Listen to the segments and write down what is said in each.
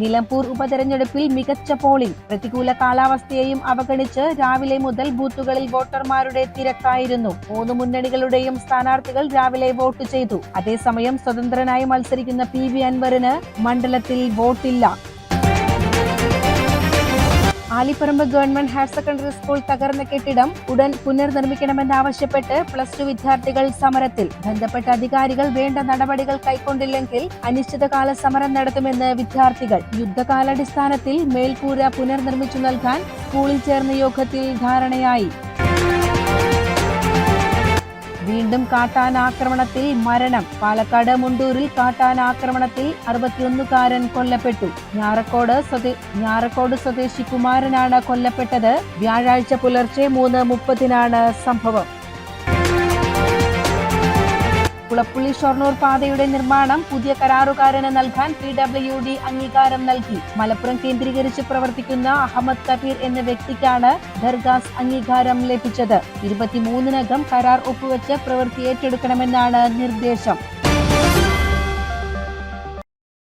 നിലമ്പൂർ ഉപതെരഞ്ഞെടുപ്പിൽ മികച്ച പോളിംഗ് പ്രതികൂല കാലാവസ്ഥയെയും അവഗണിച്ച് രാവിലെ മുതൽ ബൂത്തുകളിൽ വോട്ടർമാരുടെ തിരക്കായിരുന്നു. മൂന്ന് മുന്നണികളുടെയും സ്ഥാനാർത്ഥികൾ രാവിലെ വോട്ട് ചെയ്തു. അതേസമയം സ്വതന്ത്രനായി മത്സരിക്കുന്ന പി വി അൻവറിന് മണ്ഡലത്തിൽ വോട്ടില്ല. Alipparamba government higher secondary school തകർന്ന കെട്ടിടം ഉടൻ പുനർനിർമ്മിക്കണമെന്നാവശ്യപ്പെട്ട് പ്ലസ് ടു വിദ്യാർത്ഥികൾ സമരത്തിൽ. ബന്ധപ്പെട്ട അധികാരികൾ വേണ്ട നടപടികൾ കൈക്കൊണ്ടില്ലെങ്കിൽ അനിശ്ചിതകാല സമരം നടത്തുമെന്ന് വിദ്യാർത്ഥികൾ. യുദ്ധകാലാടിസ്ഥാനത്തിൽ മേൽക്കൂര പുനർനിർമ്മിച്ചു നൽകാൻ സ്കൂളിൽ ചേർന്ന യോഗത്തിൽ ധാരണയായി. വീണ്ടും കാട്ടാനാക്രമണത്തിൽ മരണം. പാലക്കാട് മുണ്ടൂരിൽ കാട്ടാനാക്രമണത്തിൽ അറുപത്തിയൊന്നുകാരൻ കൊല്ലപ്പെട്ടു. ഞാറക്കോട് ഞാറക്കോട് സ്വദേശി കുമാരനാണ് കൊല്ലപ്പെട്ടത്. വ്യാഴാഴ്ച പുലർച്ചെ മൂന്ന് മുപ്പതിനാണ് സംഭവം. കുളപ്പുള്ളി ഷൊർണൂർ പാതയുടെ നിർമ്മാണം പുതിയ കരാറുകാരന് നൽകാൻ പി ഡബ്ല്യു ഡി അംഗീകാരം നൽകി. മലപ്പുറം കേന്ദ്രീകരിച്ച് പ്രവർത്തിക്കുന്ന അഹമ്മദ് കബീർ എന്ന വ്യക്തിക്കാണ് ദർഗാസ് അംഗീകാരം ലഭിച്ചത്. ഇരുപത്തിമൂന്നിനകം കരാർ ഒപ്പുവെച്ച് പ്രവൃത്തി ഏറ്റെടുക്കണമെന്നാണ് നിർദ്ദേശം.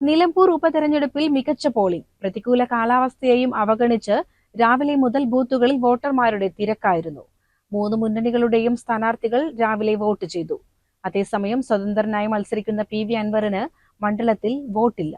നിലമ്പൂർ ഉപതെരഞ്ഞെടുപ്പിൽ മികച്ച പോളിംഗ്. പ്രതികൂല കാലാവസ്ഥയെയും അവഗണിച്ച് രാവിലെ മുതൽ ബൂത്തുകളിൽ വോട്ടർമാരുടെ തിരക്കായിരുന്നു. മൂന്ന് മുന്നണികളുടെയും സ്ഥാനാർത്ഥികൾ രാവിലെ വോട്ട് ചെയ്തു. അതേസമയം സ്വതന്ത്രനായി മത്സരിക്കുന്ന പി വി അൻവറിന് മണ്ഡലത്തിൽ വോട്ടില്ല.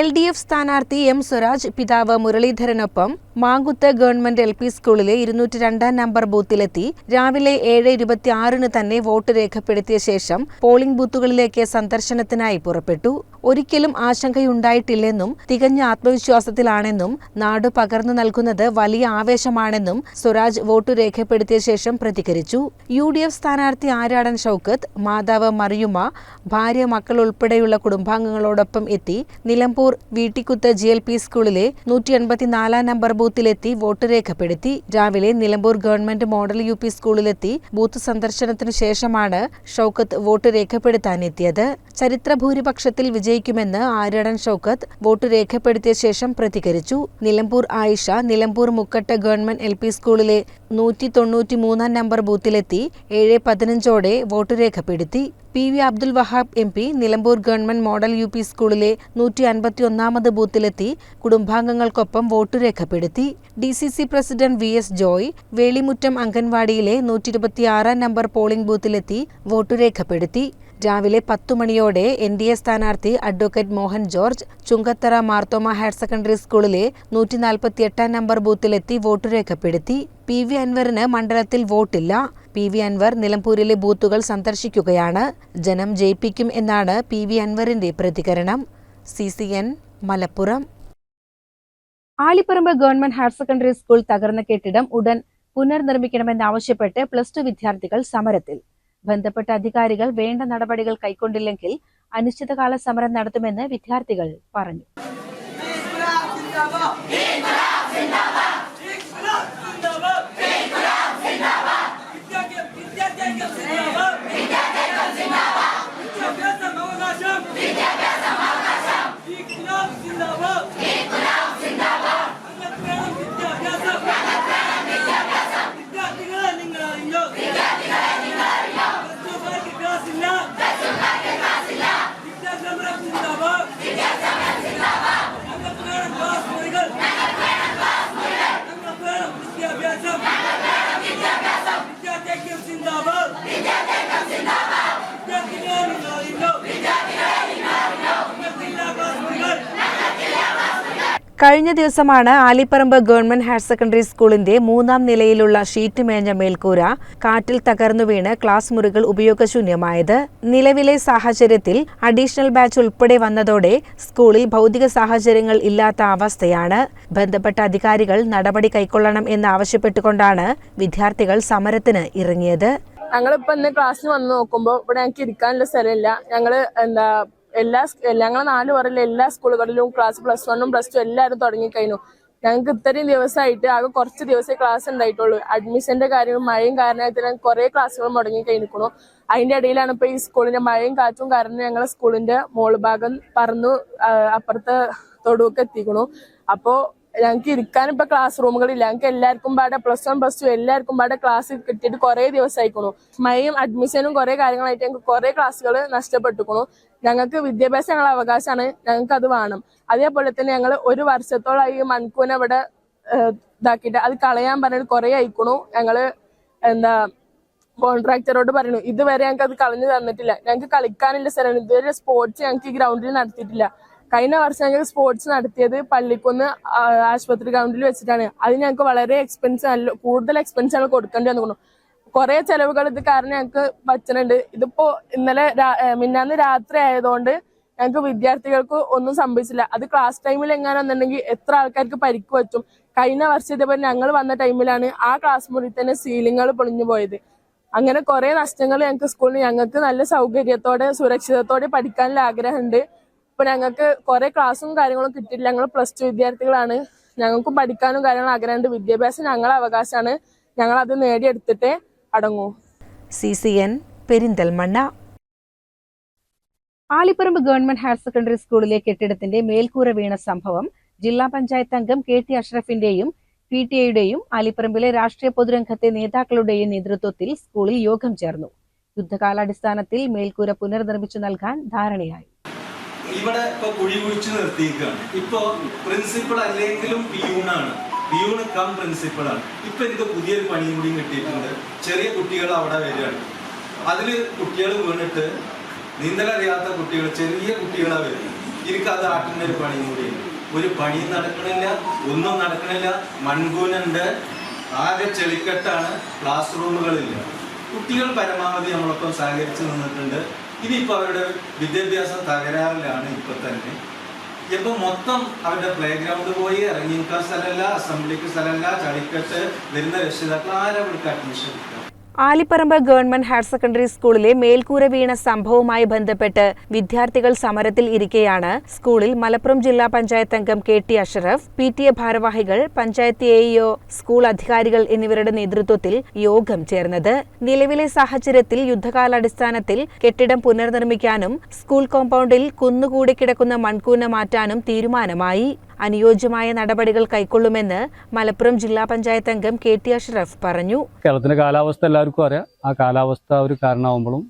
എൽ ഡി എഫ് സ്ഥാനാർത്ഥി എം സ്വരാജ് പിതാവ് മുരളീധരനൊപ്പം മാങ്കുത്ത് ഗവൺമെന്റ് എൽ പി സ്കൂളിലെ ഇരുന്നൂറ്റി രണ്ടാം നമ്പർ ബൂത്തിലെത്തി. രാവിലെ ഏഴ് ഇരുപത്തി ആറിന് തന്നെ വോട്ട് രേഖപ്പെടുത്തിയ ശേഷം പോളിംഗ് ബൂത്തുകളിലേക്ക് സന്ദർശനത്തിനായി പുറപ്പെട്ടു. ഒരിക്കലും ആശങ്കയുണ്ടായിട്ടില്ലെന്നും തികഞ്ഞ ആത്മവിശ്വാസത്തിലാണെന്നും നാട് പകർന്നു നൽകുന്നത് വലിയ ആവേശമാണെന്നും സ്വരാജ് വോട്ടു രേഖപ്പെടുത്തിയ ശേഷം പ്രതികരിച്ചു. യു ഡി എഫ് സ്ഥാനാർത്ഥി ആരാടൻ ഷൌക്കത്ത് മാതാവ് മറിയുമ ഭാര്യ മക്കൾ ഉൾപ്പെടെയുള്ള കുടുംബാംഗങ്ങളോടൊപ്പം എത്തി. Nilambur Veettikkuthu G L P സ്കൂളിലെ നൂറ്റി എൺപത്തിനാലാം നമ്പർ ബൂത്തിലെത്തി വോട്ട് രേഖപ്പെടുത്തി. രാവിലെ Nilambur government model U P സ്കൂളിലെത്തി. Booth സന്ദർശനത്തിനു ശേഷമാണ് ഷൌക്കത്ത് വോട്ട് രേഖപ്പെടുത്താനെത്തിയത്. ചരിത്ര ഭൂരിപക്ഷത്തിൽ വിജയിക്കുമെന്ന് ആര്യടൻ ഷൌക്കത്ത് വോട്ട് രേഖപ്പെടുത്തിയ ശേഷം പ്രതികരിച്ചു. Nilambur Ayisha Nilambur Mukkatta government L P സ്കൂളിലെ നൂറ്റി തൊണ്ണൂറ്റി മൂന്നാം നമ്പർ ബൂത്തിലെത്തി ഏഴ് പതിനഞ്ചോടെ വോട്ട് രേഖപ്പെടുത്തി. P V Abdul Wahab M P Nilambur government model U P സ്കൂളിലെ നൂറ്റി അൻപത്തി ഒന്നാമത് ബൂത്തിലെത്തി കുടുംബാംഗങ്ങൾക്കൊപ്പം വോട്ട് രേഖപ്പെടുത്തി. D C C president V S Joy Velimuttam അംഗൻവാടിയിലെ നൂറ്റി ഇരുപത്തിയാറാം നമ്പർ പോളിംഗ് ബൂത്തിലെത്തി വോട്ട് രേഖപ്പെടുത്തി. രാവിലെ പത്തു മണിയോടെ എൻ ഡി എ സ്ഥാനാർത്ഥി advocate Mohan George Chungathara Marthoma higher secondary സ്കൂളിലെ നൂറ്റി നാൽപ്പത്തി എട്ടാം നമ്പർ ബൂത്തിലെത്തി വോട്ട് രേഖപ്പെടുത്തി. പി വി അൻവറിന് മണ്ഡലത്തിൽ വോട്ടില്ല. പി വി അൻവർ നിലമ്പൂരിലെ ബൂത്തുകൾ സന്ദർശിക്കുകയാണ്. ജനം ജയിപ്പിക്കും എന്നാണ് പി വി അൻവറിന്റെ പ്രതികരണം. C C N Malappuram. Alipparamba government higher secondary school തകർന്ന കെട്ടിടം ഉടൻ പുനർനിർമ്മിക്കണമെന്നാവശ്യപ്പെട്ട് പ്ലസ് ടു വിദ്യാർത്ഥികൾ സമരത്തിൽ. ബന്ധപ്പെട്ട അധികാരികൾ വേണ്ട നടപടികൾ കൈക്കൊണ്ടില്ലെങ്കിൽ അനിശ്ചിതകാല സമരം നടത്തുമെന്ന് വിദ്യാർത്ഥികൾ പറഞ്ഞു. കഴിഞ്ഞ ദിവസമാണ് ആലിപ്പറമ്പ് ഗവൺമെന്റ് ഹയർ സെക്കൻഡറി സ്കൂളിന്റെ മൂന്നാം നിലയിലുള്ള ഷീറ്റ് മേഞ്ഞ മേൽക്കൂര കാറ്റിൽ തകർന്നു വീണ് ക്ലാസ് മുറികൾ ഉപയോഗശൂന്യമായത്. നിലവിലെ സാഹചര്യത്തിൽ അഡീഷണൽ ബാച്ച് ഉൾപ്പെടെ വന്നതോടെ സ്കൂളിൽ ഭൗതിക സാഹചര്യങ്ങൾ ഇല്ലാത്ത അവസ്ഥയാണ്. ബന്ധപ്പെട്ട അധികാരികൾ നടപടി കൈക്കൊള്ളണം എന്നാവശ്യപ്പെട്ടുകൊണ്ടാണ് വിദ്യാർത്ഥികൾ സമരത്തിന് ഇറങ്ങിയത്. ഞങ്ങളിപ്പോ ഇന്ന് ക്ലാസ്സിന് വന്ന് നോക്കുമ്പോൾ ഇവിടെ ഞങ്ങൾക്ക് ഇരിക്കാനുള്ള സ്ഥലമില്ല. ഞങ്ങൾ എന്താ എല്ലാ ഞങ്ങളെ നാല് പറയിലെ എല്ലാ സ്കൂളുകളിലും ക്ലാസ് പ്ലസ് വണ്ണും പ്ലസ് ടു എല്ലാവരും തുടങ്ങിക്കഴിഞ്ഞു. ഞങ്ങൾക്ക് ഇത്രയും ദിവസമായിട്ട് ആകെ കുറച്ച് ദിവസമേ ക്ലാസ് ഉണ്ടായിട്ടുള്ളൂ. അഡ്മിഷന്റെ കാര്യവും മഴയും ഞങ്ങൾക്ക് കുറെ ക്ലാസ്സുകൾ മുടങ്ങി കഴിഞ്ഞിരിക്കണു അതിന്റെ ഇടയിലാണ് ഇപ്പൊ ഈ സ്കൂളിന്റെ മഴയും കാറ്റും കാരണം ഞങ്ങളെ സ്കൂളിന്റെ മോൾ ഭാഗം പറന്നു അപ്പുറത്തെ തൊടുവൊക്കെ എത്തിക്കണു. അപ്പോ ഞങ്ങൾക്ക് ഇരിക്കാൻ ഇപ്പൊ ക്ലാസ് റൂമുകളില്ല ഞങ്ങൾക്ക് എല്ലാവർക്കും പാടെ പ്ലസ് വൺ പ്ലസ് ടു എല്ലാവർക്കും പാടെ ക്ലാസ് കിട്ടിയിട്ട് കുറെ ദിവസമായിക്കണു മഴയും അഡ്മിഷനും കുറെ കാര്യങ്ങളായിട്ട് ഞങ്ങൾക്ക് കുറെ ക്ലാസ്സുകൾ നഷ്ടപ്പെട്ടുക്കണു. ഞങ്ങൾക്ക് വിദ്യാഭ്യാസം ഞങ്ങളുടെ അവകാശമാണ് ഞങ്ങൾക്ക് അത് വേണം. അതേപോലെ തന്നെ ഞങ്ങൾ ഒരു വർഷത്തോളായി ഈ മൺകൂന ഇവിടെ ഇതാക്കിയിട്ട് അത് കളയാൻ പറഞ്ഞിട്ട് കുറെ അയക്കണു. ഞങ്ങൾ എന്താ കോൺട്രാക്ടറോട് പറയുന്നു ഇതുവരെ ഞങ്ങൾക്ക് അത് കളഞ്ഞു തന്നിട്ടില്ല. ഞങ്ങൾക്ക് കളിക്കാനുള്ള സ്ഥലമാണ് ഇതുവരെ സ്പോർട്സ് ഞങ്ങൾക്ക് ഈ ഗ്രൗണ്ടിൽ നടത്തിയിട്ടില്ല. കഴിഞ്ഞ വർഷം ഞങ്ങൾക്ക് സ്പോർട്സ് നടത്തിയത് പള്ളിക്കുന്ന് ആശുപത്രി ഗ്രൗണ്ടിൽ വെച്ചിട്ടാണ്. അത് ഞങ്ങൾക്ക് വളരെ എക്സ്പെൻസ് നല്ല കൂടുതൽ എക്സ്പെൻസ് ഞങ്ങൾ കൊടുക്കേണ്ടി വന്നു കുറെ ചെലവുകൾ ഇത് കാരണം ഞങ്ങൾക്ക് പറ്റുന്നുണ്ട് ഇതിപ്പോ ഇന്നലെ മിന്നാന്ന് രാത്രി ആയതുകൊണ്ട് ഞങ്ങൾക്ക് വിദ്യാർത്ഥികൾക്ക് ഒന്നും സംഭവിച്ചില്ല. അത് ക്ലാസ് ടൈമിൽ എങ്ങനെയാണെന്നുണ്ടെങ്കിൽ എത്ര ആൾക്കാർക്ക് പരിക്ക് പറ്റും? കഴിഞ്ഞ വർഷം ഇതേപോലെ ഞങ്ങൾ വന്ന ടൈമിലാണ് ആ ക്ലാസ് മുറി തന്നെ സീലിങ്ങൾ പൊളിഞ്ഞു പോയത്. അങ്ങനെ കുറെ നഷ്ടങ്ങൾ ഞങ്ങൾക്ക് സ്കൂളിൽ ഞങ്ങൾക്ക് നല്ല സൗകര്യത്തോടെ സുരക്ഷിതത്തോടെ പഠിക്കാനുള്ള ആഗ്രഹമുണ്ട് ഇപ്പൊ ഞങ്ങൾക്ക് കുറെ ക്ലാസ്സും കാര്യങ്ങളും കിട്ടിയില്ല ഞങ്ങൾ പ്ലസ് ടു വിദ്യാർത്ഥികളാണ്. ഞങ്ങൾക്കും പഠിക്കാനും കാര്യങ്ങളും ആഗ്രഹമുണ്ട് വിദ്യാഭ്യാസം ഞങ്ങളെ അവകാശമാണ് ഞങ്ങൾ അത് നേടിയെടുത്തിട്ടേ അടങ്ങൂ. C C N Perinthalmanna. Alipparamba government higher secondary സ്കൂളിലെ കെട്ടിടത്തിന്റെ മേൽക്കൂര വീണ സംഭവം ജില്ലാ പഞ്ചായത്ത് അംഗം കെ ടി അഷ്റഫിന്റെയും പി ടി ഐയുടെയും ആലിപ്പറമ്പിലെ രാഷ്ട്രീയ പൊതുരംഗത്തെ നേതാക്കളുടെയും നേതൃത്വത്തിൽ സ്കൂളിൽ യോഗം ചേർന്നു. യുദ്ധകാലാടിസ്ഥാനത്തിൽ മേൽക്കൂര പുനർനിർമ്മിച്ചു നൽകാൻ ധാരണയായി. ഇവിടെ ഇപ്പൊ കുഴി കുഴിച്ച് നിർത്തിയിരിക്കുകയാണ്. ഇപ്പൊ പ്രിൻസിപ്പൾ അല്ലെങ്കിലും പിയൂണാണ്. പിയൂണ് കം പ്രിൻസിപ്പളാണ് ഇപ്പൊ എനിക്ക് പുതിയൊരു പണിയും കൂടിയും കിട്ടിയിട്ടുണ്ട്. ചെറിയ കുട്ടികൾ അവിടെ വരികയാണ്. അതിൽ കുട്ടികൾ വീണിട്ട് നീന്തലറിയാത്ത കുട്ടികൾ ചെറിയ കുട്ടികളാ എനിക്ക് അത് ആട്ടുന്ന ഒരു പണിയും കൂടിയുണ്ട് ഒരു പണിയും നടക്കണില്ല ഒന്നും നടക്കണില്ല. മൺകൂനുണ്ട്. ആകെ ചെളിക്കെട്ടാണ്. ക്ലാസ് റൂമുകളില്ല. കുട്ടികൾ പരമാവധി നമ്മളൊപ്പം സഹകരിച്ച് നിന്നിട്ടുണ്ട്. ഇനിയിപ്പോൾ അവരുടെ വിദ്യാഭ്യാസം തകരാറിലാണ് ഇപ്പം തന്നെ ഇപ്പൊ മൊത്തം അവരുടെ പ്ലേ ഗ്രൗണ്ട് പോയി ഇറങ്ങി സ്ഥലമല്ല അസംബ്ലിക്ക് സ്ഥലമല്ല ചളിക്കെട്ട് വരുന്ന രക്ഷിതാക്കൾ ആരാ അഡ്മിഷൻ എടുക്കുക? ആലിപ്പറമ്പ് ഗവൺമെന്റ് ഹയർ സെക്കൻഡറി സ്കൂളിലെ മേൽക്കൂര വീണ സംഭവവുമായി ബന്ധപ്പെട്ട് വിദ്യാർത്ഥികൾ സമരത്തിൽ ഇരിക്കെയാണ് സ്കൂളിൽ മലപ്പുറം ജില്ലാ പഞ്ചായത്ത് അംഗം K T Asharaf P T A ഭാരവാഹികൾ പഞ്ചായത്ത് എഇഒ സ്കൂൾ അധികാരികൾ എന്നിവരുടെ നേതൃത്വത്തിൽ യോഗം ചേർന്നത്. നിലവിലെ സാഹചര്യത്തിൽ യുദ്ധകാലാടിസ്ഥാനത്തിൽ കെട്ടിടം പുനർനിർമ്മിക്കാനും സ്കൂൾ കോമ്പൗണ്ടിൽ കുന്നുകൂടി കിടക്കുന്ന മൺകൂന മാറ്റാനും തീരുമാനമായി. അനുയോജ്യമായ നടപടികൾ കൈക്കൊള്ളുമെന്ന് മലപ്പുറം ജില്ലാ പഞ്ചായത്ത് അംഗം കെ ടി അഷ്റഫ് പറഞ്ഞു. കേരളത്തിന്റെ കാലാവസ്ഥ എല്ലാവർക്കും അറിയാം. ആ കാലാവസ്ഥ ഒരു കാരണമാകുമ്പോഴും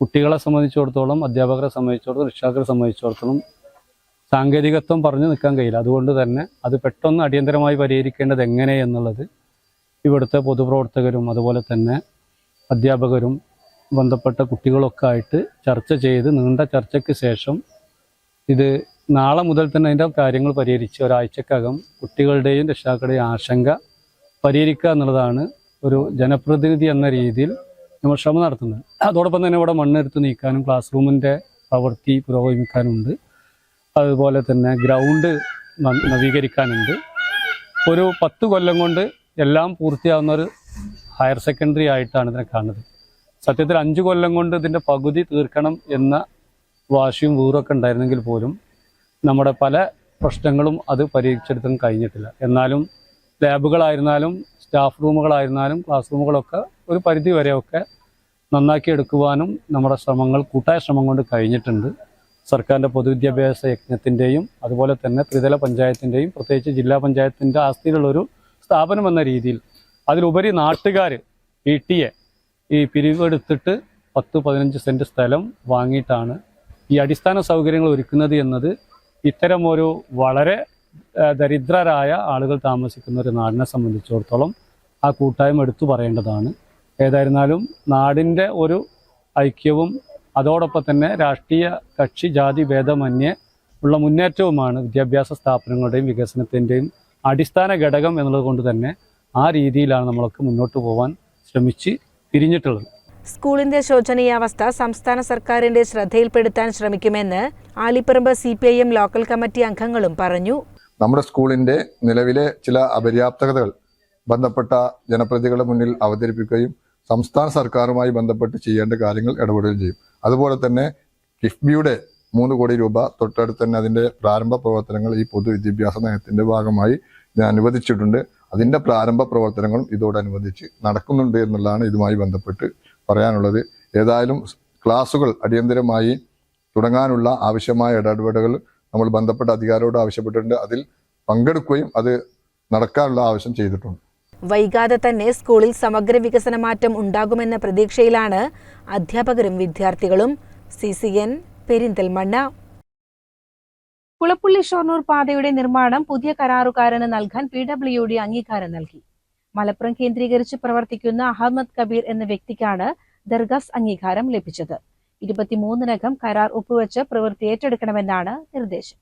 കുട്ടികളെ സംബന്ധിച്ചിടത്തോളം അധ്യാപകരെ സംബന്ധിച്ചിടത്തോളം രക്ഷാകരെ സംബന്ധിച്ചിടത്തോളം സാങ്കേതികത്വം പറഞ്ഞു നിൽക്കാൻ കഴിയില്ല. അതുകൊണ്ട് തന്നെ അത് പെട്ടെന്ന് അടിയന്തരമായി പരിഹരിക്കേണ്ടത് എങ്ങനെ എന്നുള്ളത് ഇവിടുത്തെ പൊതുപ്രവർത്തകരും അതുപോലെ തന്നെ അധ്യാപകരും ബന്ധപ്പെട്ട കുട്ടികളൊക്കെ ആയിട്ട് ചർച്ച ചെയ്ത് നീണ്ട ചർച്ചയ്ക്ക് ശേഷം ഇത് നാളെ മുതൽ തന്നെ അതിന്റെ കാര്യങ്ങൾ പരിഹരിച്ച് ഒരാഴ്ചക്കകം കുട്ടികളുടെയും രക്ഷിതാക്കളുടെയും ആശങ്ക പരിഹരിക്കുക എന്നുള്ളതാണ് ഒരു ജനപ്രതിനിധി എന്ന രീതിയിൽ നമ്മൾ ശ്രമം നടത്തുന്നത്. അതോടൊപ്പം തന്നെ ഇവിടെ മണ്ണെടുത്ത് നീക്കാനും ക്ലാസ് റൂമിന്റെ പ്രവൃത്തി പുരോഗമിക്കാനുണ്ട്. അതുപോലെ തന്നെ ഗ്രൗണ്ട് നവീകരിക്കാനുണ്ട്. ഒരു പത്ത് കൊല്ലം കൊണ്ട് എല്ലാം പൂർത്തിയാവുന്ന ഒരു ഹയർ സെക്കൻഡറി ആയിട്ടാണ് ഇതിനെ കാണുന്നത്. സത്യത്തിൽ അഞ്ച് കൊല്ലം കൊണ്ട് ഇതിന്റെ പകുതി തീർക്കണം എന്ന വാശിയും വീറൊക്കെ ഉണ്ടായിരുന്നെങ്കിൽ പോലും നമ്മുടെ പല പ്രശ്നങ്ങളും അത് പരിഹരിച്ചെടുക്കാൻ കഴിഞ്ഞിട്ടില്ല. എന്നാലും ലാബുകളായിരുന്നാലും സ്റ്റാഫ് റൂമുകളായിരുന്നാലും ക്ലാസ് റൂമുകളൊക്കെ ഒരു പരിധി വരെയൊക്കെ നന്നാക്കി എടുക്കുവാനും നമ്മുടെ ശ്രമങ്ങൾ കൂട്ടായ ശ്രമം കൊണ്ട് കഴിഞ്ഞിട്ടുണ്ട്. സർക്കാരിന്റെ പൊതുവിദ്യാഭ്യാസ യജ്ഞത്തിന്റെയും അതുപോലെ തന്നെ ത്രിതല പഞ്ചായത്തിന്റെയും പ്രത്യേകിച്ച് ജില്ലാ പഞ്ചായത്തിന്റെ ആസ്തിയിലുള്ളൊരു സ്ഥാപനം എന്ന രീതിയിൽ അതിലുപരി നാട്ടുകാർ പി ടി എ ഈ പിരിവെടുത്തിട്ട് പത്ത് പതിനഞ്ച് സെന്റ് സ്ഥലം വാങ്ങിയിട്ടാണ് ഈ അടിസ്ഥാന സൗകര്യങ്ങൾ ഒരുക്കുന്നത് എന്നത് ഇത്തരം ഒരു വളരെ ദരിദ്രരായ ആളുകൾ താമസിക്കുന്ന ഒരു നാടിനെ സംബന്ധിച്ചിടത്തോളം ആ കൂട്ടായ്മ എടുത്തു പറയേണ്ടതാണ്. ഏതായിരുന്നാലും നാടിന്റെ ഒരു ഐക്യവും അതോടൊപ്പം തന്നെ രാഷ്ട്രീയ കക്ഷി ജാതി ഭേദമന്യേ ഉള്ള മുന്നേറ്റവുമാണ് വിദ്യാഭ്യാസ സ്ഥാപനങ്ങളുടെയും വികസനത്തിന്റെയും അടിസ്ഥാന ഘടകം എന്നുള്ളത് കൊണ്ട് തന്നെ ആ രീതിയിലാണ് നമ്മളൊക്കെ മുന്നോട്ട് പോകാൻ ശ്രമിച്ച് തിരിഞ്ഞിട്ടുള്ളത് സ്കൂളിന്റെ ശോചനീയാവസ്ഥ സംസ്ഥാന സർക്കാരിന്റെ ശ്രദ്ധയിൽപ്പെടുത്താൻ ശ്രമിക്കുമെന്ന് Alipparamba C P I M local committee അംഗങ്ങളും പറഞ്ഞു. നമ്മുടെ സ്കൂളിന്റെ നിലവിലെ ചില അപര്യാപ്തതകൾ ബന്ധപ്പെട്ട ജനപ്രതികളുടെ മുന്നിൽ അവതരിപ്പിക്കുകയും സംസ്ഥാന സർക്കാരുമായി ബന്ധപ്പെട്ട് ചെയ്യേണ്ട കാര്യങ്ങൾ ഇടപെടുകയും ചെയ്യും. അതുപോലെ തന്നെ കിഫ്ബിയുടെ മൂന്ന് കോടി രൂപ തൊട്ടടുത്ത് തന്നെ അതിന്റെ പ്രാരംഭ പ്രവർത്തനങ്ങൾ ഈ പൊതുവിദ്യാഭ്യാസ നയത്തിന്റെ ഭാഗമായി ഞാൻ അനുവദിച്ചിട്ടുണ്ട്. അതിന്റെ പ്രാരംഭ പ്രവർത്തനങ്ങളും ഇതോടനുബന്ധിച്ച് നടക്കുന്നുണ്ട് എന്നുള്ളതാണ് ഇതുമായി ബന്ധപ്പെട്ട് പറയാനുള്ളത് ഏതായാലും ക്ലാസുകൾ അടിയന്തരമായി തുടങ്ങാനുള്ള ആവശ്യമായ ഇടപെടലുകൾ നമ്മൾ ബന്ധപ്പെട്ട അധികാരിയോട് ആവശ്യപ്പെട്ടിട്ടുണ്ട്. അതിൽ പങ്കെടുക്കുകയും അത് നടക്കാനുള്ള ആവശ്യം ചെയ്തിട്ടുണ്ട്. വൈകാതെ തന്നെ സ്കൂളിൽ സമഗ്ര വികസന മാറ്റം ഉണ്ടാകുമെന്ന പ്രതീക്ഷയിലാണ് അധ്യാപകരും വിദ്യാർത്ഥികളും. C C N Perinthalmanna. Kulappully Shoranur പാതയുടെ നിർമ്മാണം പുതിയ കരാറുകാരന് നൽകാൻ പി ഡബ്ല്യു ഡി അംഗീകാരം നൽകി. മലപ്പുറം കേന്ദ്രീകരിച്ച് പ്രവർത്തിക്കുന്ന അഹമ്മദ് കബീർ എന്ന വ്യക്തിക്കാണ് ദർഗാസ് അംഗീകാരം ലഭിച്ചത്. ഇരുപത്തിമൂന്നിനകം കരാർ ഒപ്പുവെച്ച് പ്രവൃത്തി ഏറ്റെടുക്കണമെന്നാണ് നിർദ്ദേശം.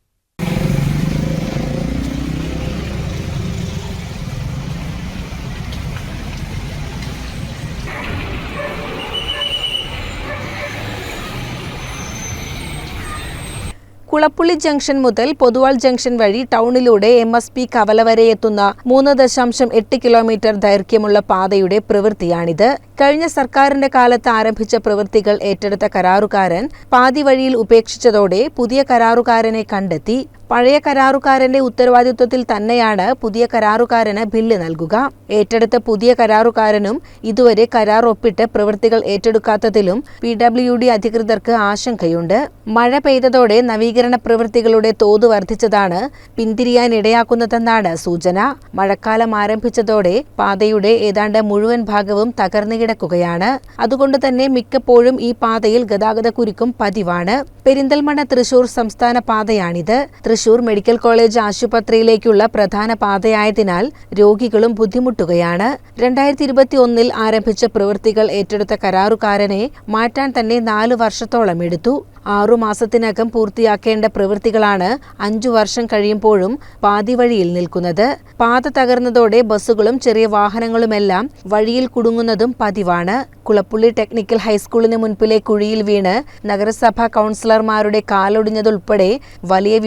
കുളപ്പുള്ളി ജംഗ്ഷൻ മുതൽ പൊതുവാൾ ജംഗ്ഷൻ വഴി ടൗണിലൂടെ എം എസ് പി കവല വരെ എത്തുന്ന മൂന്ന് ദശാംശം എട്ട് കിലോമീറ്റർ ദൈർഘ്യമുള്ള പാതയുടെ പ്രവൃത്തിയാണിത്. കഴിഞ്ഞ സർക്കാരിന്റെ കാലത്ത് ആരംഭിച്ച പ്രവൃത്തികൾ ഏറ്റെടുത്ത കരാറുകാരൻ പാതി വഴിയിൽ ഉപേക്ഷിച്ചതോടെ പുതിയ കരാറുകാരനെ കണ്ടെത്തി. പഴയ കരാറുകാരന്റെ ഉത്തരവാദിത്വത്തിൽ തന്നെയാണ് പുതിയ കരാറുകാരന് ബില്ല് നൽകുക. ഏറ്റെടുത്ത പുതിയ കരാറുകാരനും ഇതുവരെ കരാർ ഒപ്പിട്ട് പ്രവൃത്തികൾ ഏറ്റെടുക്കാത്തതിലും പി ഡബ്ല്യു ഡി അധികൃതർക്ക് ആശങ്കയുണ്ട്. മഴ പെയ്തതോടെ നവീകരണ പ്രവൃത്തികളുടെ തോത് വർദ്ധിച്ചതാണ് പിന്തിരിയാൻ ഇടയാക്കുന്നതെന്നാണ് സൂചന. മഴക്കാലം ആരംഭിച്ചതോടെ പാതയുടെ ഏതാണ്ട് മുഴുവൻ ഭാഗവും തകർന്നു കിടക്കുകയാണ്. അതുകൊണ്ട് തന്നെ മിക്കപ്പോഴും ഈ പാതയിൽ ഗതാഗത കുരുക്കും പതിവാണ്. പെരിന്തൽമണ്ണ തൃശൂർ സംസ്ഥാന പാതയാണിത്. തൃശൂർ മെഡിക്കൽ കോളേജ് ആശുപത്രിയിലേക്കുള്ള പ്രധാന പാതയായതിനാൽ രോഗികളും ബുദ്ധിമുട്ടുകയാണ്. രണ്ടായിരത്തി ഇരുപത്തി ഒന്നിൽ ആരംഭിച്ച പ്രവൃത്തികൾ ഏറ്റെടുത്ത കരാറുകാരനെ മാറ്റാൻ തന്നെ നാലു വർഷത്തോളം എടുത്തു. ആറു മാസത്തിനകം പൂർത്തിയാക്കേണ്ട പ്രവൃത്തികളാണ് അഞ്ചു വർഷം കഴിയുമ്പോഴും പാതി വഴിയിൽ നിൽക്കുന്നത്. പാത തകർന്നതോടെ ബസ്സുകളും ചെറിയ വാഹനങ്ങളുമെല്ലാം വഴിയിൽ കുടുങ്ങുന്നതും പതിവാണ്. കുളപ്പുള്ളി ടെക്നിക്കൽ ഹൈസ്കൂളിന് മുൻപിലെ കുഴിയിൽ വീണ് നഗരസഭാ കൗൺസിലർമാരുടെ കാലൊടിഞ്ഞതുൾപ്പെടെ വലിയ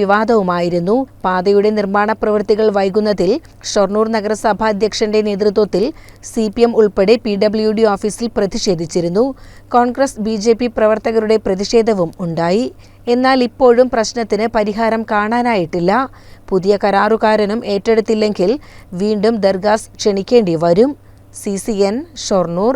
വിവാദവുമായിരുന്നു പാതയുടെ നിർമ്മാണ പ്രവൃത്തികൾ വൈകുന്നതിൽ ഷൊർണൂർ നഗരസഭാ അധ്യക്ഷന്റെ നേതൃത്വത്തിൽ സി പി എം ഉൾപ്പെടെ പി ഡബ്ല്യു ഡി ഓഫീസിൽ പ്രതിഷേധിച്ചിരുന്നു. കോൺഗ്രസ് ബി ജെ പി പ്രവർത്തകരുടെ പ്രതിഷേധവും ഉണ്ടായി. എന്നാൽ ഇപ്പോഴും പ്രശ്നത്തിന് പരിഹാരം കാണാനായിട്ടില്ല. പുതിയ കരാറുകാരനും ഏറ്റെടുത്തില്ലെങ്കിൽ വീണ്ടും ദർഗാസ് ക്ഷണിക്കേണ്ടി വരും. C C N Shoranur.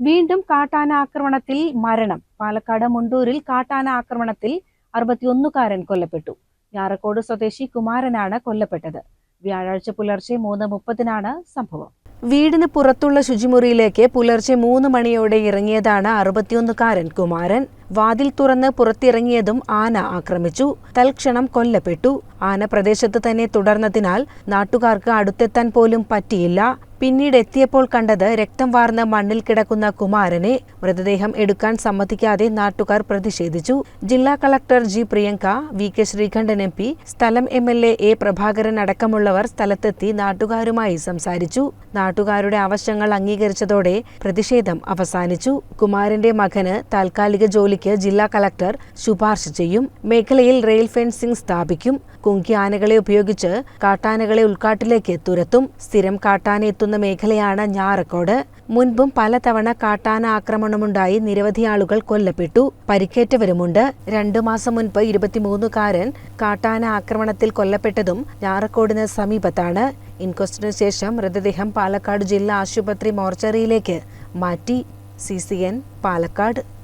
വീണ്ടും കാട്ടാന ആക്രമണത്തിൽ മരണം. പാലക്കാട് മുണ്ടൂരിൽ കാട്ടാന ആക്രമണത്തിൽ അറുപത്തിയൊന്നുകാരൻ കൊല്ലപ്പെട്ടു. ഞാറക്കോട് സ്വദേശി കുമാരനാണ് കൊല്ലപ്പെട്ടത്. വ്യാഴാഴ്ച പുലർച്ചെ മൂന്ന് മുപ്പതിനാണ് സംഭവം. വീടിന് പുറത്തുള്ള ശുചിമുറിയിലേക്ക് പുലർച്ചെ മൂന്ന് മണിയോടെ ഇറങ്ങിയതാണ് അറുപത്തിയൊന്നുകാരൻ കുമാരൻ. വാതിൽ തുറന്ന് പുറത്തിറങ്ങിയതും ആന ആക്രമിച്ചു. തൽക്ഷണം കൊല്ലപ്പെട്ടു. ആന പ്രദേശത്ത് തന്നെ തുടർന്നതിനാൽ നാട്ടുകാർക്ക് അടുത്തെത്താൻ പോലും പറ്റിയില്ല. പിന്നീട് എത്തിയപ്പോൾ കണ്ടത് രക്തം വാർന്ന മണ്ണിൽ കിടക്കുന്ന കുമാരനെ മൃതദേഹം എടുക്കാൻ സമ്മതിക്കാതെ നാട്ടുകാർ പ്രതിഷേധിച്ചു. ജില്ലാ collector G Priyanka V K Sreekandan M P സ്ഥലം M L A A Prabhakaran അടക്കമുള്ളവർ സ്ഥലത്തെത്തി നാട്ടുകാരുമായി സംസാരിച്ചു. നാട്ടുകാരുടെ ആവശ്യങ്ങൾ അംഗീകരിച്ചതോടെ പ്രതിഷേധം അവസാനിച്ചു. കുമാരന്റെ മകന് താൽക്കാലിക ജോലിക്ക് ജില്ലാ കളക്ടർ ശുപാർശ ചെയ്യും. മേഖലയിൽ റെയിൽ ഫെൻസിംഗ് സ്ഥാപിക്കും. കുങ്കി ആനകളെ ഉപയോഗിച്ച് കാട്ടാനകളെ ഉൾക്കാട്ടിലേക്ക് തുരത്തും. സ്ഥിരം കാട്ടാന എത്തുന്ന മേഖലയാണ് ഞാറക്കോട്. മുൻപും പലതവണ കാട്ടാന ആക്രമണമുണ്ടായി നിരവധി ആളുകൾ കൊല്ലപ്പെട്ടു. പരിക്കേറ്റവരുമുണ്ട്. രണ്ടു മാസം മുൻപ് ഇരുപത്തിമൂന്നുകാരൻ കാട്ടാന ആക്രമണത്തിൽ കൊല്ലപ്പെട്ടതും ഞാറക്കോടിന് സമീപത്താണ്. ഇൻക്വസ്റ്റിനു ശേഷം മൃതദേഹം പാലക്കാട് ജില്ലാ ആശുപത്രി മോർച്ചറിയിലേക്ക് മാറ്റി. C C N Palakkad.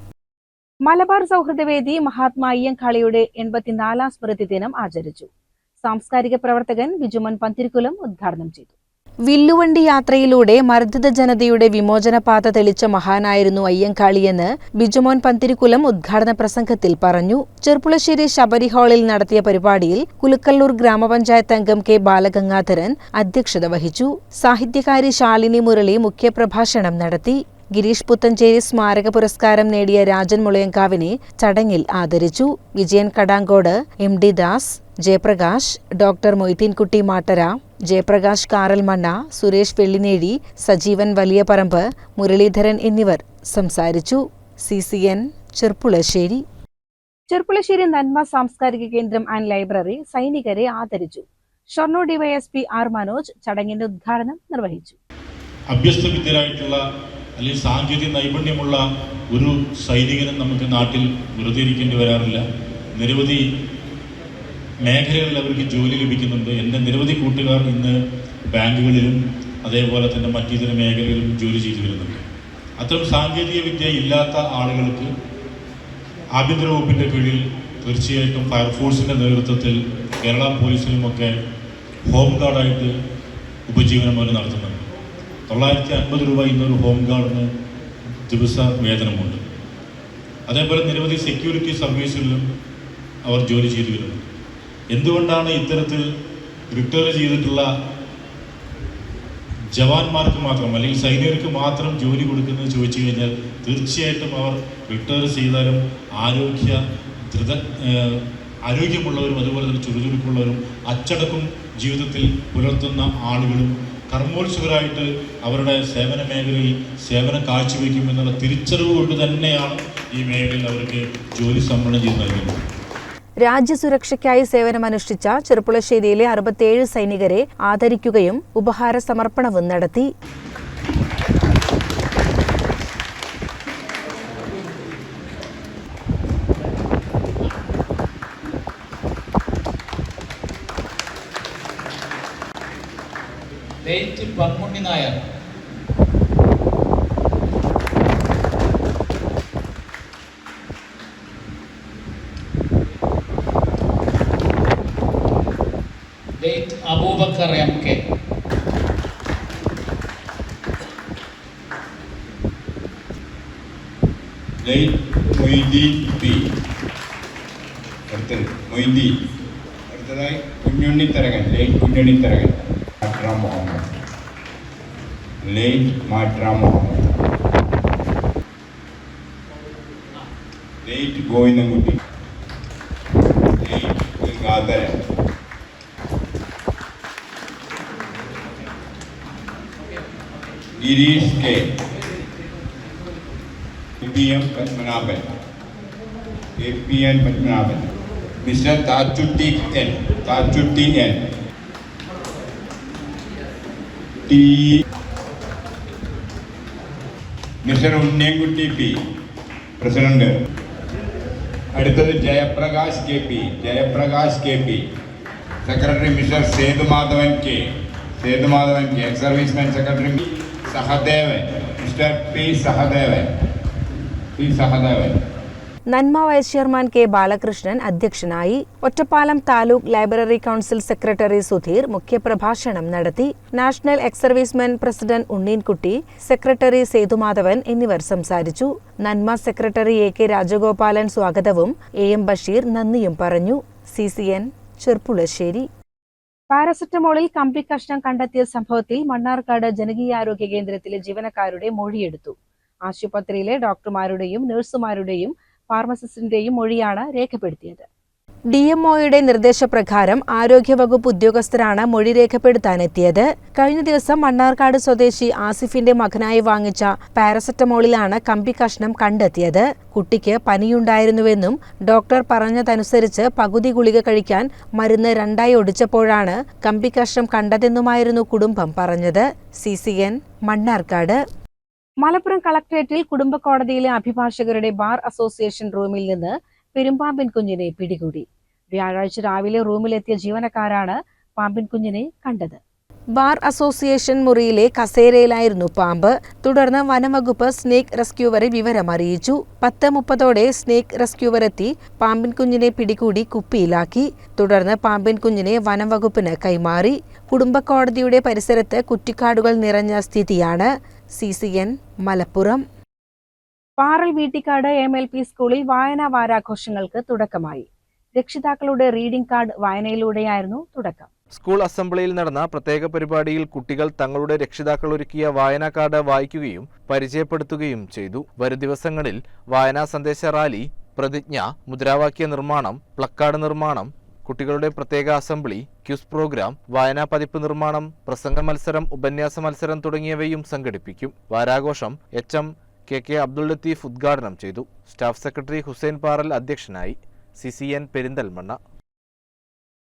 Malabar സൗഹൃദവേദി Mahatma അയ്യങ്കാളിയുടെ എൺപത്തിനാലാം സ്മൃതി ദിനം ആചരിച്ചു. സാംസ്കാരിക പ്രവർത്തകൻ ബിജുമൻ പന്തിരിക്കുലം ഉദ്ഘാടനം ചെയ്തു. വില്ലുവണ്ടി യാത്രയിലൂടെ മർദ്ദിത ജനതയുടെ വിമോചനപാത തെളിച്ച മഹാനായിരുന്നു അയ്യങ്കാളിയെന്ന് ബിജുമോൻ പന്തിരിക്കുലം ഉദ്ഘാടന പ്രസംഗത്തിൽ പറഞ്ഞു. ചെർപ്പുളശ്ശേരി ശബരി ഹാളിൽ നടത്തിയ പരിപാടിയിൽ കുലുക്കല്ലൂർ ഗ്രാമപഞ്ചായത്ത് അംഗം കെ ബാലഗംഗാധരൻ അധ്യക്ഷത വഹിച്ചു. സാഹിത്യകാരി ശാലിനി മുരളി മുഖ്യപ്രഭാഷണം നടത്തി. ഗിരീഷ് പുത്തഞ്ചേരി സ്മാരക പുരസ്കാരം നേടിയ രാജൻ മുളയങ്കാവിനെ ചടങ്ങിൽ ആദരിച്ചു. Vijayan Kadankode M D Das Jayaprakash doctor Moideenkutty Mattara Jayaprakash Karalmanna Suresh Vellinezhi Sajeevan Valiyaparamba Muraleedharan എന്നിവർ സംസാരിച്ചു. C C N Cherpulassery. Cherpulassery Nanma സാംസ്കാരിക കേന്ദ്രം ആൻഡ് ലൈബ്രറി സൈനികരെ ആദരിച്ചു. ഷൊർണൂർ ഡിവൈഎസ്പി ആർ മനോജ് ചടങ്ങിന്റെ ഉദ്ഘാടനം നിർവഹിച്ചു. അഭ്യസ്തവിദ്യരായിട്ടുള്ള അല്ലെങ്കിൽ സാങ്കേതിക നൈപുണ്യമുള്ള ഒരു സൈനികനും നമുക്ക് നാട്ടിൽ വെറുതെ ഇരിക്കേണ്ടി വരാറില്ല. നിരവധി മേഖലകളിൽ അവർക്ക് ജോലി ലഭിക്കുന്നുണ്ട്. എന്റെ നിരവധി കൂട്ടുകാർ ഇന്ന് ബാങ്കുകളിലും അതേപോലെ തന്നെ മറ്റിതര മേഖലകളിലും ജോലി ചെയ്തു വരുന്നുണ്ട്. അത്തരം സാങ്കേതിക വിദ്യ ഇല്ലാത്ത ആളുകൾക്ക് ആഭ്യന്തര വകുപ്പിന്റെ കീഴിൽ തീർച്ചയായിട്ടും ഫയർഫോഴ്സിന്റെ നേതൃത്വത്തിൽ കേരള പോലീസിലുമൊക്കെ ഹോം ഗാർഡായിട്ട് ഉപജീവനം അവർ നടത്തുന്നുണ്ട്. തൊള്ളായിരത്തി അൻപത് രൂപ ഇന്നൊരു ഹോം ഗാർഡിന് ദിവസ വേതനമുണ്ട്. അതേപോലെ നിരവധി സെക്യൂരിറ്റി സർവീസുകളിലും അവർ ജോലി ചെയ്തു വരുന്നുണ്ട് എന്തുകൊണ്ടാണ് ഇത്തരത്തിൽ റിട്ടയർ ചെയ്തിട്ടുള്ള ജവാന്മാർക്ക് മാത്രം അല്ലെങ്കിൽ സൈനികർക്ക് മാത്രം ജോലി കൊടുക്കുന്നത് ചോദിച്ചു കഴിഞ്ഞാൽ തീർച്ചയായിട്ടും അവർ റിട്ടയർ ചെയ്താലും ആരോഗ്യ ഏഹ്, ആരോഗ്യമുള്ളവരും അതുപോലെ തന്നെ ചുറുചുറുക്കുള്ളവരും അച്ചടക്കം ജീവിതത്തിൽ പുലർത്തുന്ന ആളുകളും കർമ്മോത്സുകരായിട്ട് അവരുടെ സേവന മേഖലയിൽ സേവനം കാഴ്ചവെക്കും എന്നുള്ള തിരിച്ചറിവ് കൊണ്ട് തന്നെയാണ് ഈ മേഖലയിൽ അവർക്ക് ജോലി സംവരണം ചെയ്ത് നൽകുന്നത്. രാജ്യസുരക്ഷയ്ക്കായി സേവനമനുഷ്ഠിച്ച ചെറുപ്പുളശ്ശേരിയിലെ അറുപത്തിയേഴ് സൈനികരെ ആദരിക്കുകയും ഉപഹാര സമർപ്പണവും നടത്തി. നായർ. ലൈറ്റ് മൊയ്തീൻ പി അടുത്തത് മൊയ്തീൻ അടുത്തതായി Kunhunnitharakan light Kunhunnitharakan Matra Muhammad light മാട്ര Muhammad light Govindankutty light Gangadharan Girish K P M Padmanabhan. A P N Padmanabhan. Mister Thachutty N. Thachutty N. T. Mister Unniyankutty P. President. അടുത്തത് Jayaprakash K P. Jayaprakash K P. Secretary mister Sethumadhavan K. Sethumadhavan K. Ex serviceman secretary Sahadevan. Mister P Sahadevan. Nanma vice chairman K Balakrishnan അധ്യക്ഷനായി Ottapalam taluk library council secretary Sudheer മുഖ്യപ്രഭാഷണം നടത്തി. National ex servicemen president Unneenkutty secretary Sethumadhavan എന്നിവർ സംസാരിച്ചു. നന്മ secretary A K Rajagopalan സ്വാഗതവും A M Basheer നന്ദിയും പറഞ്ഞു. C C N Cherpulassery. പാരസെറ്റമോളിൽ കമ്പി കഷ്ണം കണ്ടെത്തിയ സംഭവത്തിൽ മണ്ണാർക്കാട് ജനകീയാരോഗ്യ കേന്ദ്രത്തിലെ ജീവനക്കാരുടെ മൊഴിയെടുത്തു. ആശുപത്രിയിലെ ഡോക്ടർമാരുടെയും നഴ്സുമാരുടെയും ഫാർമസിസ്റ്റിന്റെയും മൊഴിയാണ് രേഖപ്പെടുത്തിയത്. ഡി എം ഒയുടെ നിർദ്ദേശപ്രകാരം ആരോഗ്യവകുപ്പ് ഉദ്യോഗസ്ഥരാണ് മൊഴി രേഖപ്പെടുത്താനെത്തിയത്. കഴിഞ്ഞ ദിവസം മണ്ണാർക്കാട് സ്വദേശി ആസിഫിന്റെ മകനായി വാങ്ങിച്ച പാരസെറ്റമോളിലാണ് കമ്പി കഷ്ണം കണ്ടെത്തിയത്. കുട്ടിക്ക് പനിയുണ്ടായിരുന്നുവെന്നും ഡോക്ടർ പറഞ്ഞതനുസരിച്ച് പകുതി ഗുളിക കഴിക്കാൻ മരുന്ന് രണ്ടായി ഒടിച്ചപ്പോഴാണ് കമ്പി കഷ്ണം കണ്ടതെന്നുമായിരുന്നു കുടുംബം പറഞ്ഞത്. C C N Mannarkkad. Malappuram കളക്ടറേറ്റിൽ കുടുംബ കോടതിയിലെ അഭിഭാഷകരുടെ ബാർ അസോസിയേഷൻ റൂമിൽ നിന്ന് പെരുമ്പാമ്പൻ കുഞ്ഞിനെ പിടികൂടി. വ്യാഴാഴ്ച രാവിലെ റൂമിലെത്തിയ ജീവനക്കാരാണ് പാമ്പൻ കുഞ്ഞിനെ കണ്ടത്. ബാർ അസോസിയേഷൻ മുറിയിലെ കസേരയിലായിരുന്നു പാമ്പ്. തുടർന്ന് വനംവകുപ്പ് സ്നേക്ക് റെസ്ക്യൂവറെ വിവരം അറിയിച്ചു. പത്ത് മുപ്പതോടെ സ്നേക്ക് റെസ്ക്യൂവർ എത്തി പാമ്പിൻ കുഞ്ഞിനെ പിടികൂടി കുപ്പിയിലാക്കി. തുടർന്ന് പാമ്പിൻ കുഞ്ഞിനെ വനംവകുപ്പിന് കൈമാറി. കുടുംബക്കോടതിയുടെ പരിസരത്ത് കുറ്റിക്കാടുകൾ നിറഞ്ഞ സ്ഥിതിയാണ്. C C N Malappuram. Paral Veettikkad M L P സ്കൂളിൽ വായനാ വാരാഘോഷങ്ങൾക്ക് തുടക്കമായി. രക്ഷിതാക്കളുടെ റീഡിംഗ് കാർഡ് വായനയിലൂടെയായിരുന്നു തുടക്കം. സ്കൂൾ അസംബ്ലിയിൽ നടന്ന പ്രത്യേക പരിപാടിയിൽ കുട്ടികൾ തങ്ങളുടെ രക്ഷിതാക്കൾ ഒരുക്കിയ വായനാ കാർഡ് വായിക്കുകയും പരിചയപ്പെടുത്തുകയും ചെയ്തു. വരും ദിവസങ്ങളിൽ വായനാ സന്ദേശ റാലി പ്രതിജ്ഞ മുദ്രാവാക്യ നിർമ്മാണം പ്ലക്കാർഡ് നിർമ്മാണം കുട്ടികളുടെ പ്രത്യേക അസംബ്ലി ക്യൂസ് പ്രോഗ്രാം വായനാ പതിപ്പ് നിർമ്മാണം പ്രസംഗ മത്സരം ഉപന്യാസ മത്സരം തുടങ്ങിയവയും സംഘടിപ്പിക്കും. വാരാഘോഷം H M K K Abdul Latheef ഉദ്ഘാടനം ചെയ്തു. സ്റ്റാഫ് സെക്രട്ടറി ഹുസൈൻ പാറൽ അധ്യക്ഷനായി. C C N Perinthalmanna.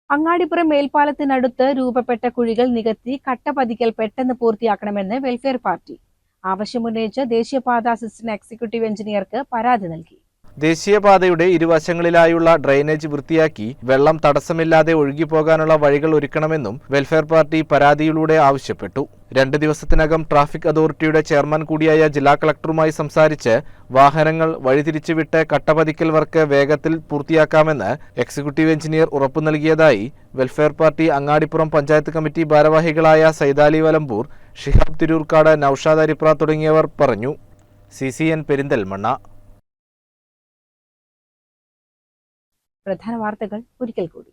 Angadipuram മേൽപ്പാലത്തിനടുത്ത് രൂപപ്പെട്ട കുഴികൾ നികത്തി കട്ട പതിക്കൽ പെട്ടെന്ന് പൂർത്തിയാക്കണമെന്ന് വെൽഫെയർ പാർട്ടി. ആവശ്യമുന്നയിച്ച് ദേശീയപാത അസിസ്റ്റന്റ് എക്സിക്യൂട്ടീവ് എഞ്ചിനീയർക്ക് പരാതി നൽകി. ദേശീയപാതയുടെ ഇരുവശങ്ങളിലായുള്ള ഡ്രെയിനേജ് വൃത്തിയാക്കി വെള്ളം തടസ്സമില്ലാതെ ഒഴുകിപ്പോകാനുള്ള വഴികൾ ഒരുക്കണമെന്നും വെൽഫെയർ പാർട്ടി പരാതിയിലൂടെ ആവശ്യപ്പെട്ടു. രണ്ട് ദിവസത്തിനകം ട്രാഫിക് അതോറിറ്റിയുടെ ചെയർമാൻ കൂടിയായ ജില്ലാ കളക്ടറുമായി സംസാരിച്ച് വാഹനങ്ങൾ വഴിതിരിച്ചുവിട്ട് കട്ടപതിക്കൽ വർക്ക് വേഗത്തിൽ പൂർത്തിയാക്കാമെന്ന് എക്സിക്യൂട്ടീവ് എഞ്ചിനീയർ ഉറപ്പു നൽകിയതായി welfare party Angadipuram panchayat committee ഭാരവാഹികളായ സൈതാലി വലമ്പൂർ ഷിഹാബ് തിരൂർക്കാട് നൌഷാദ് അരിപ്ര തുടങ്ങിയവർ പറഞ്ഞു. സി സി എൻ പെരിന്തൽമണ്ണ പ്രധാന വാർത്തകൾ ഒരിക്കൽ കൂടി.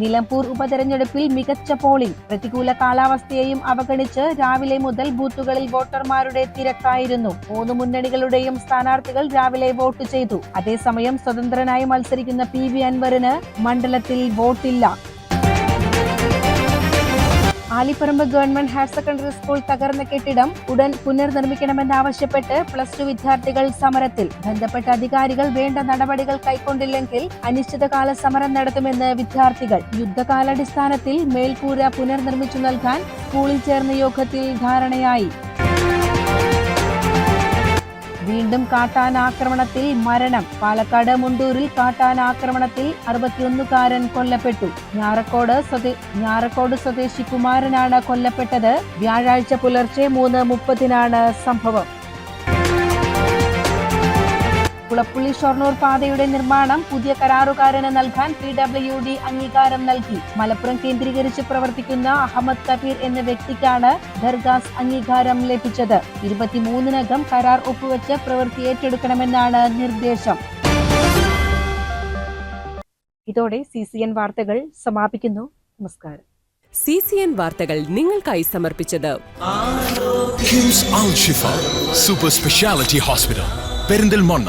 നിലമ്പൂർ ഉപതെരഞ്ഞെടുപ്പിൽ മികച്ച പോളിംഗ് പ്രതികൂല കാലാവസ്ഥയെയും അവഗണിച്ച് രാവിലെ മുതൽ ബൂത്തുകളിൽ വോട്ടർമാരുടെ തിരക്കായിരുന്നു. മൂന്ന് മുന്നണികളുടെയും സ്ഥാനാർത്ഥികൾ രാവിലെ വോട്ട് ചെയ്തു. അതേസമയം സ്വതന്ത്രനായി മത്സരിക്കുന്ന പി വി അൻവറിന് മണ്ഡലത്തിൽ വോട്ടില്ല. Alipparamba government higher secondary school തകർന്ന കെട്ടിടം ഉടൻ പുനർനിർമ്മിക്കണമെന്നാവശ്യപ്പെട്ട് പ്ലസ് ടു വിദ്യാർത്ഥികൾ സമരത്തിൽ. ബന്ധപ്പെട്ട അധികാരികൾ വേണ്ട നടപടികൾ കൈക്കൊണ്ടില്ലെങ്കിൽ അനിശ്ചിതകാല സമരം നടത്തുമെന്ന് വിദ്യാർത്ഥികൾ. യുദ്ധകാലാടിസ്ഥാനത്തിൽ മേൽക്കൂര പുനർനിർമ്മിച്ചു നൽകാൻ സ്കൂളിൽ ചേർന്ന യോഗത്തിൽ ധാരണയായി. വീണ്ടും കാട്ടാനാക്രമണത്തിൽ മരണം. പാലക്കാട് മുണ്ടൂരിൽ കാട്ടാനാക്രമണത്തിൽ അറുപത്തിയൊന്നുകാരൻ കൊല്ലപ്പെട്ടു. ഞാറക്കോട് സ്വദേ ഞാറക്കോട് സ്വദേശി കുമാരനാണ് കൊല്ലപ്പെട്ടത്. വ്യാഴാഴ്ച പുലർച്ചെ മൂന്ന് മുപ്പതിനാണ് സംഭവം. കുളപ്പുള്ളി ഷൊർണൂർ പാതയുടെ നിർമ്മാണം പുതിയ കരാറുകാരന് നൽകാൻ പി ഡബ്ല്യു ഡി അംഗീകാരം നൽകി. മലപ്പുറം കേന്ദ്രീകരിച്ച് പ്രവർത്തിക്കുന്ന അഹമ്മദ് കബീർ എന്ന വ്യക്തിക്കാണ് ദർഗാസ് അംഗീകാരം ലഭിച്ചത്. ഇരുപത്തിമൂന്നിനകം കരാർ ഒപ്പുവെച്ച് പ്രവൃത്തി ഏറ്റെടുക്കണമെന്നാണ് നിർദ്ദേശം. ഇതോടെ സി സി എൻ വാർത്തകൾ സമാപിക്കുന്നു. നമസ്കാരം. സി സി എൻ വാർത്തകൾ നിങ്ങൾക്കായി സമർപ്പിച്ചത് സൂപ്പർ സ്പെഷ്യാലിറ്റി ഹോസ്പിറ്റൽ പെരിന്തൽമണ്ണ